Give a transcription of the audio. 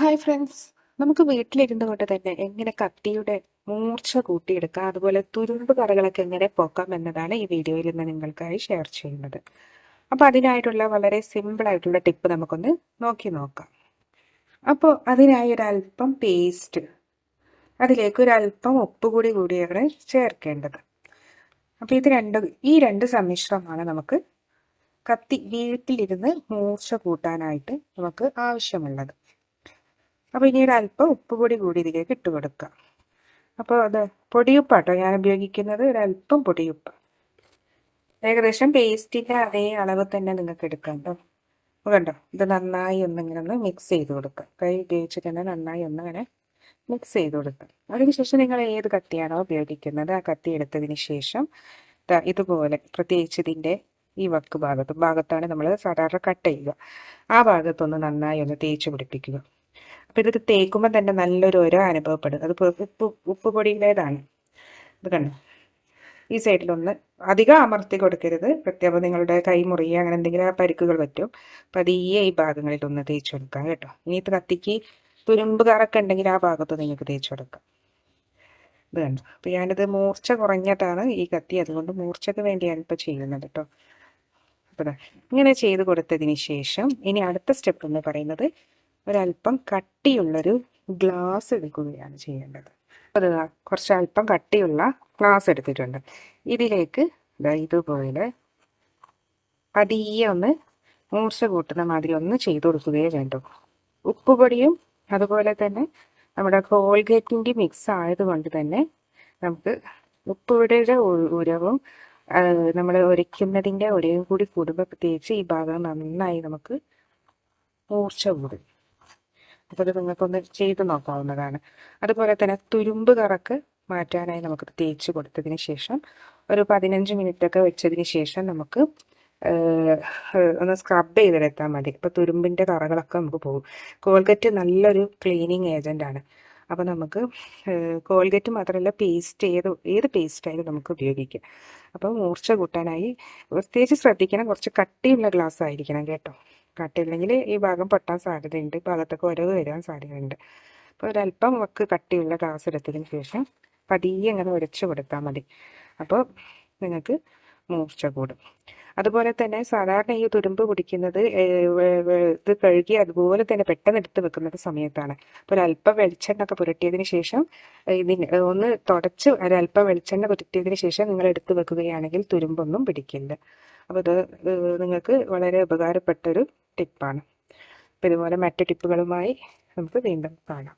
Hi friends നമുക്ക് വീട്ടിലിരുന്നു കൊണ്ട് തന്നെ എങ്ങനെ കത്തിയുടെ മൂർച്ച കൂട്ടിയെടുക്കാം അതുപോലെ തുരുമ്പ് കറകളൊക്കെ എങ്ങനെ പോക്കാം എന്നതാണ് ഈ വീഡിയോയിൽ ഇന്ന് നിങ്ങൾക്കായി ഷെയർ ചെയ്യുന്നത്. അപ്പോൾ അതിനായിട്ടുള്ള വളരെ സിമ്പിൾ ആയിട്ടുള്ള ടിപ്പ് നമുക്കൊന്ന് നോക്കി നോക്കാം. അപ്പോൾ അതിനായി ഒരല്പം പേസ്റ്റ് അതിലേക്ക് ഒരല്പം ഉപ്പ് കൂടി കൂടിയാണ് ചേർക്കേണ്ടത്. അപ്പോൾ ഇത് രണ്ട് ഈ രണ്ട് സമ്മിശ്രമാണ് നമുക്ക് കത്തി വീട്ടിലിരുന്ന് മൂർച്ച കൂട്ടാനായിട്ട് നമുക്ക് ആവശ്യമുള്ളത്. അപ്പോൾ ഇനി ഒരു അല്പം ഉപ്പ് പൊടി കൂടി ഇതിലേക്ക് ഇട്ട് കൊടുക്കുക അപ്പോൾ അത് പൊടിയുപ്പാട്ടോ ഞാൻ ഉപയോഗിക്കുന്നത് ഒരു അല്പം പൊടിയുപ്പ്. ഏകദേശം പേസ്റ്റിന്റെ അതേ അളവ് തന്നെ നിങ്ങൾക്ക് എടുക്കാം കേട്ടോ കണ്ടോ ഇത് നന്നായി ഒന്നിങ്ങനെ ഒന്ന് മിക്സ് ചെയ്ത് കൊടുക്കുക കൈ ഉപയോഗിച്ചിട്ട് തന്നെ നന്നായി ഒന്നിങ്ങനെ മിക്സ് ചെയ്ത് കൊടുക്കുക അതിനുശേഷം നിങ്ങൾ ഏത് കത്തിയാണോ ഉപയോഗിക്കുന്നത് ആ കത്തി എടുത്തതിന് ശേഷം ഇതുപോലെ പ്രത്യേകിച്ച് ഇതിന്റെ ഈ വക്ക് ഭാഗത്ത് ഭാഗത്താണ് നമ്മൾ സാധാരണ കട്ട് ചെയ്യുക. ആ ഭാഗത്തൊന്ന് നന്നായി ഒന്ന് തേച്ച് പിടിപ്പിക്കുക. അപ്പോൾ ഇത് തേക്കുമ്പോൾ തന്നെ നല്ലൊരു ഓരോ അനുഭവപ്പെടും. അത് ഉപ്പ് ഉപ്പ് പൊടിയുടേതാണ്. ഇത് കണ്ടു? ഈ സൈഡിലൊന്ന് അധികം അമർത്തി കൊടുക്കരുത്. പ്രത്യേകം നിങ്ങളുടെ കൈ മുറിയ അങ്ങനെ എന്തെങ്കിലും ആ പരിക്കുകൾ പറ്റും. പതിയെ ഈ ഭാഗങ്ങളിൽ ഒന്ന് തേച്ച് കൊടുക്കാം കേട്ടോ. ഇനി ഇത് കത്തിക്ക് തുരുമ്പ് കറക്കെ ഉണ്ടെങ്കിൽ ആ ഭാഗത്ത് നിങ്ങൾക്ക് തേച്ചു കൊടുക്കാം. ഇത് കണ്ടു? അപ്പോൾ ഞാനിത് മൂർച്ച കുറഞ്ഞിട്ടാണ് ഈ കത്തി. അതുകൊണ്ട് മൂർച്ചയ്ക്ക് വേണ്ടിയാണ് ഇപ്പോൾ ചെയ്യുന്നത് കേട്ടോ. അപ്പോൾ ഇങ്ങനെ ചെയ്ത് കൊടുത്തതിന് ശേഷം ഇനി അടുത്ത സ്റ്റെപ്പ് എന്ന് പറയുന്നത് ഒരല്പം കട്ടിയുള്ളൊരു ഗ്ലാസ് എടുക്കുകയാണ് ചെയ്യേണ്ടത്. അത് കുറച്ച് അല്പം കട്ടിയുള്ള ഗ്ലാസ് എടുത്തിട്ടുണ്ട്. ഇതിലേക്ക് ഇതുപോലെ പതിയെ ഒന്ന് മൂർച്ച കൂട്ടുന്ന മാതിരി ഒന്ന് ചെയ്തു കൊടുക്കുകയേ വേണ്ടു ഉപ്പുപൊടിയും അതുപോലെ തന്നെ നമ്മുടെ കോൾഗേറ്റിന്റെ മിക്സ് ആയതുകൊണ്ട് തന്നെ നമുക്ക് ഉപ്പുപൊടിയുടെ ഉരവും നമ്മൾ ഒരയ്ക്കുന്നതിന്റെ ഒരേയും കൂടി കൂടുമ്പോൾ പ്രത്യേകിച്ച് ഈ ഭാഗം നന്നായി നമുക്ക് മൂർച്ച കൂടും. അപ്പോൾ അത് നിങ്ങൾക്കൊന്ന് ചെയ്ത് നോക്കാവുന്നതാണ്. അതുപോലെ തന്നെ തുരുമ്പ് കറക്ക് മാറ്റാനായി നമുക്ക് തേച്ച് കൊടുത്തതിന് ശേഷം ഒരു പതിനഞ്ച് മിനിറ്റൊക്കെ വെച്ചതിന് ശേഷം നമുക്ക് ഒന്ന് സ്ക്രബ് ചെയ്തെടുത്താൽ മതി. ഇപ്പോൾ തുരുമ്പിന്റെ കറകളൊക്കെ നമുക്ക് പോകും. കോൾഗറ്റ് നല്ലൊരു ക്ലീനിങ് ഏജന്റാണ് അപ്പോൾ നമുക്ക് കോൾഗറ്റ് മാത്രമല്ല പേസ്റ്റ് ഏത് ഏത് പേസ്റ്റായാലും നമുക്ക് ഉപയോഗിക്കാം. അപ്പോൾ മൂർച്ച കൂട്ടാനായി പ്രത്യേകിച്ച് ശ്രദ്ധിക്കണം. കുറച്ച് കട്ടിയുള്ള ഗ്ലാസ് ആയിരിക്കണം കേട്ടോ. കട്ടില്ലെങ്കിൽ ഈ ഭാഗം പൊട്ടാൻ സാധ്യതയുണ്ട്. ഭാഗത്തൊക്കെ ഒരവ് വരാൻ സാധ്യതയുണ്ട്. അപ്പോൾ ഒരല്പം വക്ക് കട്ടിയുള്ള ഗ്ലാസ് എടുത്തതിന് ശേഷം പതിയെ അങ്ങനെ ഉരച്ചു കൊടുത്താൽ മതി. അപ്പോൾ നിങ്ങൾക്ക് മൂർച്ച കൂടും. അതുപോലെ തന്നെ സാധാരണ ഈ തുരുമ്പ് പിടിക്കുന്നത് ഇത് കഴുകി അതുപോലെ തന്നെ പെട്ടെന്ന് എടുത്ത് വെക്കുന്നത് സമയത്താണ്. അപ്പോൾ ഒരല്പം വെളിച്ചെണ്ണ ഒക്കെ പുരട്ടിയതിന് ശേഷം ഇതിന് ഒന്ന് തുടച്ച് ഒരല്പം വെളിച്ചെണ്ണ പുരട്ടിയതിന് ശേഷം നിങ്ങൾ എടുത്ത് വെക്കുകയാണെങ്കിൽ തുരുമ്പൊന്നും പിടിക്കില്ല. അപ്പോൾ ഇത് നിങ്ങൾക്ക് വളരെ ഉപകാരപ്പെട്ടൊരു ടിപ്പാണ്. അപ്പോൾ ഇതുപോലെ മറ്റു ടിപ്പുകളുമായി നമുക്ക് വീണ്ടും കാണാം.